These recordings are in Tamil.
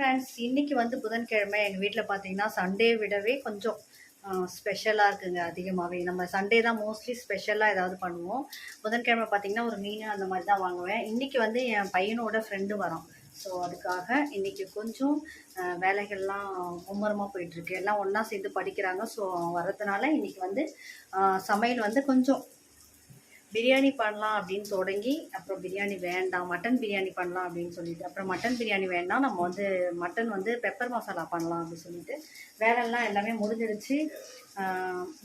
ஃப்ரெண்ட்ஸ் இன்றைக்கி வந்து புதன்கிழமை எங்கள் வீட்டில் பார்த்தீங்கன்னா சண்டே விடவே கொஞ்சம் ஸ்பெஷலாக இருக்குங்க அதிகமாகவே நம்ம சண்டே தான் மோஸ்ட்லி ஸ்பெஷலாக ஏதாவது பண்ணுவோம். புதன்கிழமை பார்த்தீங்கன்னா ஒரு மீன் அந்த மாதிரி தான் வாங்குவேன். இன்றைக்கி வந்து என் பையனோட ஃப்ரெண்டு வரான். ஸோ அதுக்காக இன்றைக்கி கொஞ்சம் வேலைகள்லாம் மும்மரமாக போயிட்டுருக்கு. எல்லாம் ஒன்றா சேர்ந்து படிக்கிறாங்க. ஸோ வரதுனால இன்றைக்கி வந்து சமையல் வந்து கொஞ்சம் பிரியாணி பண்ணலாம் அப்படின்னு தொடங்கி அப்புறம் பிரியாணி வேண்டாம் மட்டன் பிரியாணி பண்ணலாம் அப்படின்னு சொல்லிட்டு அப்புறம் மட்டன் பிரியாணி வேண்டாம் நம்ம வந்து மட்டன் வந்து பெப்பர் மசாலா பண்ணலாம் அப்படின்னு சொல்லிட்டு வேலையெல்லாம் எல்லாமே முடிஞ்சிடுச்சு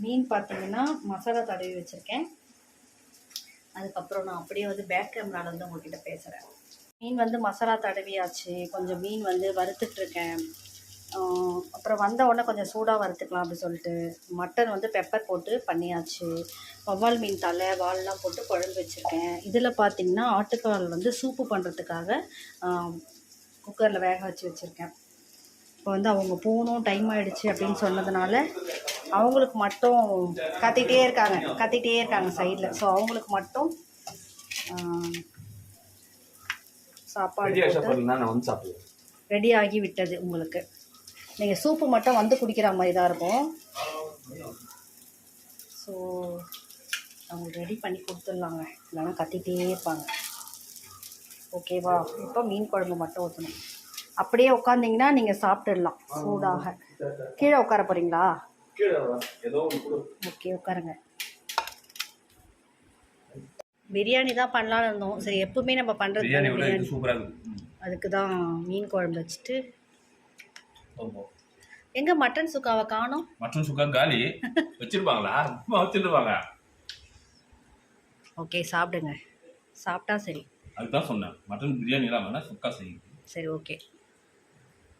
மீன் பார்த்தீங்கன்னா மசாலா தடவி வச்சுருக்கேன். அதுக்கப்புறம் நான் அப்படியே வந்து பேக் கேமராவில் வந்து உங்கள்கிட்ட பேசுகிறேன் மீன் வந்து மசாலா தடவியாச்சு. கொஞ்சம் மீன் வந்து வறுத்துட்ருக்கேன் அப்புறம் வந்த உடனே கொஞ்சம் சூடாக வறுத்துக்கலாம் அப்படி சொல்லிட்டு மட்டன் வந்து பெப்பர் போட்டு பண்ணியாச்சு. வவ்வால் மீன் தலை வால்லாம் போட்டு குழம்பு வச்சுருக்கேன். இதில் பார்த்தீங்கன்னா ஆட்டுக்கால் வந்து சூப்பு பண்ணுறதுக்காக குக்கரில் வேக வச்சு வச்சுருக்கேன். இப்போ வந்து அவங்க போகணும் டைம் ஆயிடுச்சு அப்படின்னு சொன்னதுனால அவங்களுக்கு மட்டும் கத்திட்டே இருக்காங்க கத்திட்டே இருக்காங்க சைடில் ஸோ அவங்களுக்கு மட்டும் சாப்பாடு ரெடி ஆகி விட்டது உங்களுக்கு. நீங்கள் சூப்பு மட்டும் வந்து குடிக்கிற மாதிரி தான் இருக்கும். ஸோ அவங்க ரெடி பண்ணி கொடுத்துடலாங்க. இல்லைன்னா கத்திட்டே இருப்பாங்க. ஓகேவா இப்போ மீன் குழம்பு மட்டும் ஊற்றணும் அப்படியே உட்காந்திங்கன்னா நீங்கள் சாப்பிட்டுடலாம் சூடாக. கீழே உட்கார போகிறீங்களா ஓகே உட்காருங்க. பிரியாணி தான் பண்ணலாம்னு இருந்தோம். சரி எப்பவுமே நம்ம பண்ணுறது அதுக்கு தான் மீன் குழம்பு வச்சுட்டு எங்கே மட்டன் சுக்காவை காணோம்? மட்டன் சுக்கா காலி. வச்சிருப்பாங்களா? வச்சிருப்பாங்க. ஓகே சாப்பிடுங்க. சாப்பிட்டா சரி. அதுதான் சொன்னேன். மட்டன் பிரியாணி இல்லாமல் சுக்கா செய்யுது சரி ஓகே.